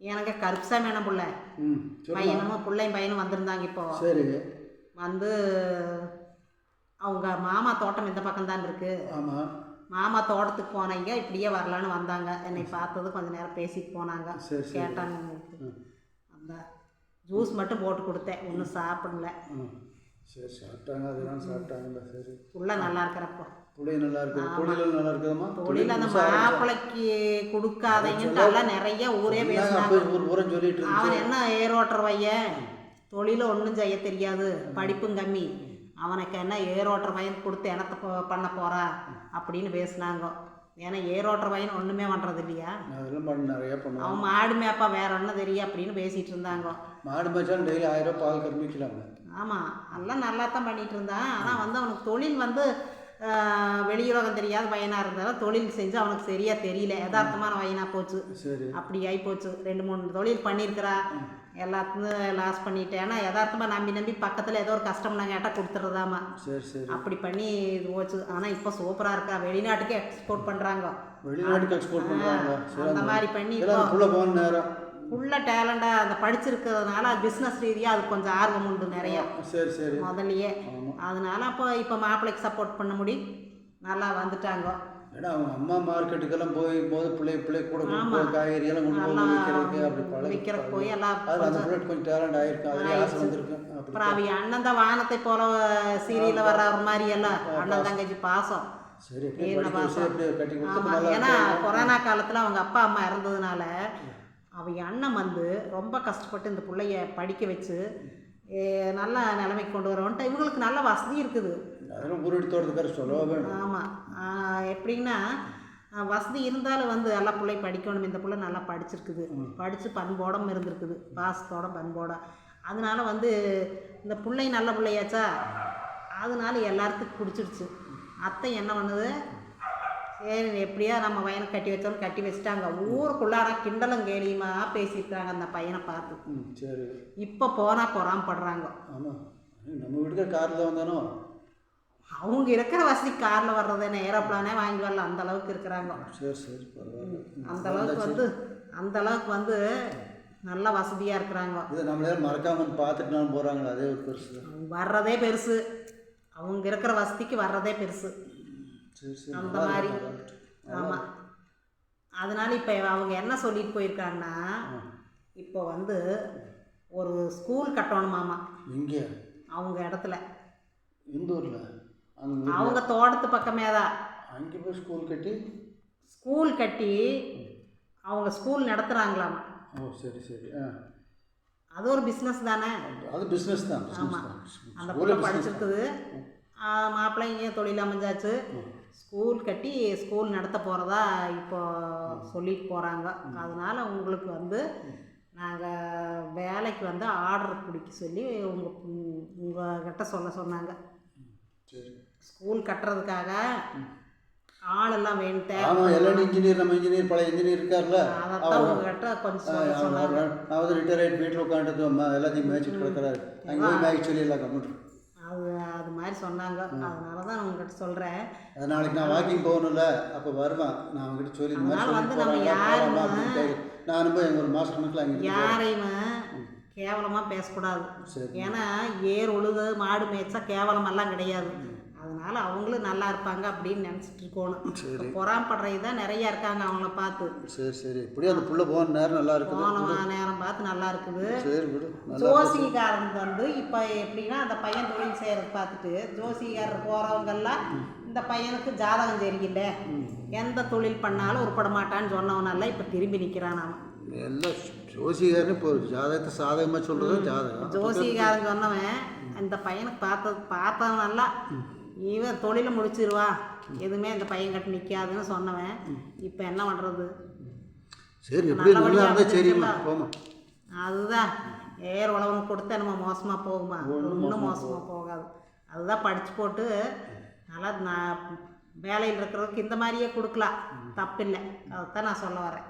எனக்கு கருப்சாமி என்ன பிள்ளை. பையனும் பிள்ளையும் பையனும் வந்திருந்தாங்க இப்போ. சரி வந்து அவங்க மாமா தோட்டம் இந்த பக்கம் தான் இருக்கு. ஆமாம் மாமா தோட்டத்துக்கு போனீங்க இப்படியே வரலான்னு வந்தாங்க. என்னை பார்த்தது கொஞ்ச நேரம் பேசிட்டு போனாங்க. கேட்டாங்க. அந்த ஜூஸ் மட்டும் போட்டு கொடுத்தேன். ஒன்றும் சாப்பிடல. சரி சாப்பிட்டாங்க. அதெல்லாம் சாப்பிட்டாங்கல்ல சரி. நல்லா இருக்கிறப்போ. புளிய நல்லா இருக்குது புளியெல்லாம் நல்லா இருக்குதும்மா தொழில் அந்த மாப்பிளைக்கு கொடுக்காதீங்கன்ட்டு எல்லாம் நிறைய ஊரே பேசுனாங்க. அப்போ ஊர் ஊரம் சொல்லிட்டு இருந்துச்சு அவன் என்ன ஏரோட்டுற பையன்? தொழில ஒன்றும் செய்ய தெரியாது. படிப்பும் கம்மி. அவனுக்கு என்ன ஏரோட்டுற பையன் கொடுத்து எனத்த பண்ண போறா? அப்படின்னு பேசுனாங்க. ஏன்னா ஏரோட்டுற பையன் ஒன்றுமே பண்ணுறது இல்லையா? அவன் மாடு மேப்பா வேற ஒன்றும் தெரியும் அப்படின்னு பேசிட்டு இருந்தாங்க. மாடு மேய்ச்சாலும் டெய்லி ஆயிரம் பால் கறந்துக்கலாங்க ஆமாம் எல்லாம் நல்லா தான் பண்ணிட்டு இருந்தான். ஆனால் வந்து அவனுக்கு தொழில் வந்து வெளியுலகம் தெரியாத பையனாக இருந்தாலும் தொழில் செஞ்சு அவனுக்கு சரியாக தெரியல. யதார்த்தமான பையனாக போச்சு. அப்படி ஆகி போச்சு. ரெண்டு மூணு தொழில் பண்ணியிருக்கிறா. எல்லாத்துக்கும் லாஸ் பண்ணிட்டேன். ஏன்னா யதார்த்தமாக நம்பி நம்பி பக்கத்தில் ஏதோ ஒரு கஷ்டம்னா கேட்டால் கொடுத்துட்றதாமா சரி சரி. அப்படி பண்ணி இது போச்சு. ஆனால் இப்போ சூப்பராக இருக்கா. வெளிநாட்டுக்கே எக்ஸ்போர்ட் பண்ணுறாங்க வெளிநாட்டுக்கு எக்ஸ்போர்ட் பண்ணுறாங்க அந்த மாதிரி பண்ணி இப்போ உள்ள டேலண்டாக அந்த படிச்சிருக்கிறதுனால பிஸ்னஸ் ரீதியாக அது கொஞ்சம் ஆர்வம் உண்டு நிறையா. சரி சரி. முதல்லயே. அதனால அப்போ இப்போ மாப்பிள்ளைக்கு சப்போர்ட் பண்ண முடி. நல்லா வந்துட்டாங்க. ஏன்னா அவங்க அம்மா மார்க்கெட்டுக்கெல்லாம் போய் போது பிள்ளை பிள்ளை கூட காய்கறி எல்லாம் கொண்டு போய் விற்கிறதுக்கு அப்படி பழகி போய் எல்லாம் அந்த பிள்ளை கொஞ்சம் டேலண்ட் ஆயிருக்கும். அதுலேயே ஆசை வந்திருக்கும் அப்புறம் அவங்க அண்ணன் தான் வானத்தை போல சீரியலில் வர்ற மாதிரி எல்லாம் அண்ணன் தங்கச்சி பாசம். சரி ஏன்னா கொரோனா காலத்தில் அவங்க அப்பா அம்மா இறந்ததுனால அவங்க அண்ணன் வந்து ரொம்ப கஷ்டப்பட்டு இந்த பிள்ளைய படிக்க வச்சு நல்ல நிலைமைக்கு கொண்டு வரவன்ட்டு இவங்களுக்கு நல்ல வசதி இருக்குது. ஆமாம் எப்படின்னா வசதி இருந்தாலும் வந்து எல்லா பிள்ளையும் படிக்கணும். இந்த பிள்ளை நல்லா படிச்சிருக்குது. படித்து பண்போடம் இருந்திருக்குது. பாசத்தோட பண்போட. அதனால வந்து இந்த பிள்ளை நல்ல பிள்ளையாச்சா? அதனால எல்லாத்துக்கும் பிடிச்சிருச்சு. அத்தை என்ன பண்ணுது? சரி எப்படியா நம்ம பையனை கட்டி வச்சோன்னு கட்டி வச்சுட்டாங்க. ஊருக்குள்ளார கிண்டலும் கேலியுமா பேசியிருக்காங்க அந்த பையனை பார்த்து. சரி. இப்போ போனால் பொறாமப்படுறாங்க. ஆமாம் நம்ம வீட்டுக்கு காரில் தான் வந்தானோ? அவங்க இருக்கிற வசதி காரில் வர்றது ஏரோப்ளானே வாங்கி வரல. அந்த அளவுக்கு இருக்கிறாங்க. சரி சரி. அந்த அளவுக்கு வந்து அந்த அளவுக்கு வந்து நல்ல வசதியாக இருக்கிறாங்க. இதை நம்மளே மறக்காம பார்த்துட்டு போகிறாங்களா அதே ஒரு பெருசு. வர்றதே பெருசு. அவங்க இருக்கிற வசதிக்கு வர்றதே பெருசு. அந்த மாதிரி. ஆமாம் அதனால இப்போ அவங்க என்ன சொல்லிட்டு போயிருக்காங்கன்னா. இப்போ வந்து ஒரு ஸ்கூல் கட்டணுமாமா எங்கே? அவங்க இடத்துல. அங்கே அவங்க தோட்டத்து பக்கமே தான் அங்கே போய் ஸ்கூல் கட்டி? ஸ்கூல் கட்டி அவங்க ஸ்கூல் நடத்துகிறாங்களாமா ஓ சரி சரி. ஆ. அது ஒரு பிஸ்னஸ் தானே. அது பிஸ்னஸ் தான் ஆமாம் அந்த business படிச்சிருக்குது. மாப்பிள்ளை இங்கே தொழில் அமைஞ்சாச்சு. ஸ்கூல் கட்டி ஸ்கூல் நடத்த போகிறதா இப்போ சொல்லிட்டு போகிறாங்க அதனால் உங்களுக்கு வந்து நாங்கள் வேலைக்கு வந்து ஆர்டர் பிடிக்க சொல்லி உங்கள் உங்ககிட்ட சொல்ல சொன்னாங்க. சரி. ஸ்கூல் கட்டுறதுக்காக ஆளெல்லாம் வேணுத்தே ஆமாம் எல்லாம் இன்ஜினியர் நம்ம இன்ஜினியர் பழைய இன்ஜினியர் இருக்கார்ல உங்ககிட்ட கொஞ்சம் சொல்ல வந்து ரிட்டையர் ஆகிட்டு வீட்டில் உட்காந்துட்டு எல்லாத்தையும் மேய்ச்சிட்டு கிடக்கிறாரு. அங்கே போய் மேய்ச்சி சொல்லிடலாம் கம்ப்யூட்டர் அது அது மாதிரி சொன்னாங்க. அதனால தான் உங்ககிட்ட சொல்கிறேன் அது நாளைக்கு நான் வாக்கிங் போகணும்ல அப்போ வருவேன். நான் அவங்ககிட்ட சொல்லி அதனால வந்து நம்ம யாருமே-. நானும் போய் ஒரு மாதம் கணக்கில் அங்கே இருந்து யாரையுமே கேவலமாக பேசக்கூடாது. ஏன்னா ஏர் உழுது மாடு மேய்ச்சா கேவலமெல்லாம் கிடையாது. அதனால அவங்களும் நல்லா இருப்பாங்க அப்படின்னு நினச்சிட்டு இருக்கணும். பொறாமப்படுறது தான் நிறைய இருக்காங்க அவங்கள பார்த்து. சரி சரி. எப்படியும் அந்த புள்ள போன நேரம் நல்லா இருக்குது. போன நேரம் பார்த்து நல்லா இருக்குது. ஜோசிகாரன் வந்து இப்போ எப்படின்னா அந்த பையன் தொழில் செய்கிறத பார்த்துட்டு ஜோசிகாரர் போகிறவங்கெல்லாம் இந்த பையனுக்கு ஜாதகம் சரியில்லை. எந்த தொழில் பண்ணாலும் உருப்பட மாட்டான்னு சொன்னவனெல்லாம் இப்போ திரும்பி நிற்கிறான் அவன். எல்லாம் ஜோசிகாரன் இப்போ ஜாதகத்தை சாதகமாக சொல்கிறது ஜாதகம். ஜோசிகாரன் சொன்னவன் இந்த பையனுக்கு பார்த்தது பார்த்தவன் நல்லா இவன் தொழிலை முடிச்சிருவான் எதுவுமே இந்த பையன் கட்டு நிற்காதுன்னு சொன்னவன். இப்போ என்ன பண்ணுறது சரி எப்படி நல்லா நல்லபடியா இருந்தால் சரிம்மா? போமா அதுதான். ஏர் உழவனுக்கு கொடுத்தா நம்ம மோசமாக போகுமா? ஒன்றும் மோசமாக போகாது. அதுதான் படித்து போட்டு நல்லா நான் வேலையில் இருக்கிறதுக்கு இந்த மாதிரியே கொடுக்கலாம். தப்பில்லை. அதுதான் நான் சொல்ல வரேன்.